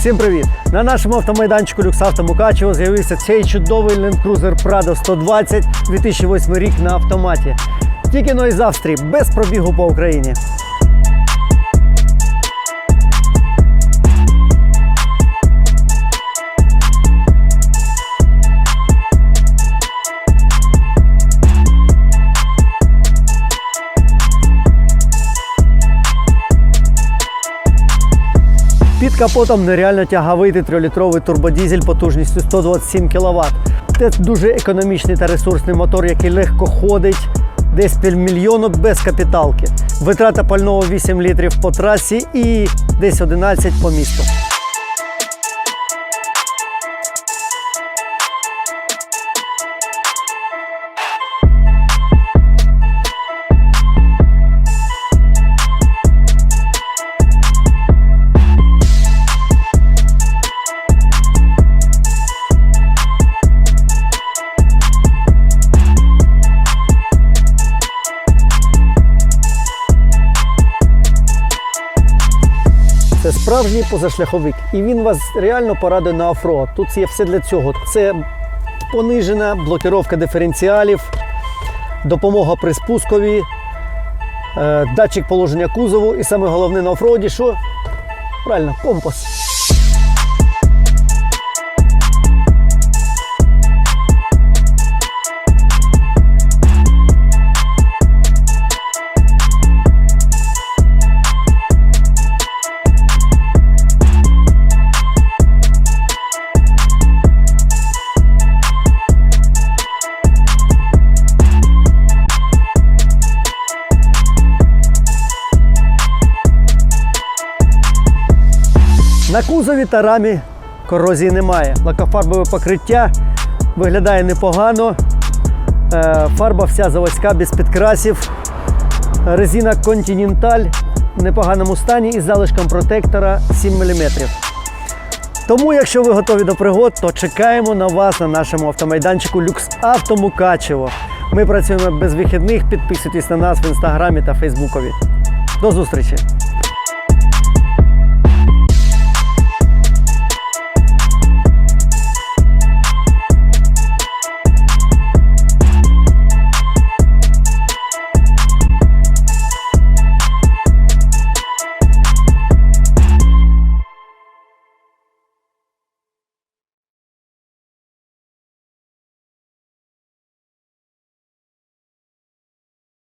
Всім привіт! На нашому автомайданчику Люксавто Мукачево з'явився цей чудовий Land Cruiser Prado 120 2008 рік на автоматі. Тільки но із Австрії, без пробігу по Україні. Під капотом нереально тяговитий 3-літровий турбодізель потужністю 127 кВт. Це дуже економічний та ресурсний мотор, який легко ходить, десь півмільйону без капіталки. Витрата пального 8 літрів по трасі і десь 11 по місту. Це справжній позашляховик, і він вас реально порадує на оффроад. Тут є все для цього. Це понижена блокировка диференціалів, допомога при спускові, е, датчик положення кузову і саме головне на офроді, що правильно, компас. На кузові та рамі корозії немає. Лакофарбове покриття виглядає непогано. Е, Фарба вся заводська без підкрасів. Резина Continental в непоганому стані із залишком протектора 7 мм. Тому, якщо ви готові до пригод, то чекаємо на вас на нашому автомайданчику Люкс Авто Мукачево. Ми працюємо без вихідних. Підписуйтесь на нас в інстаграмі та Фейсбукові. До зустрічі!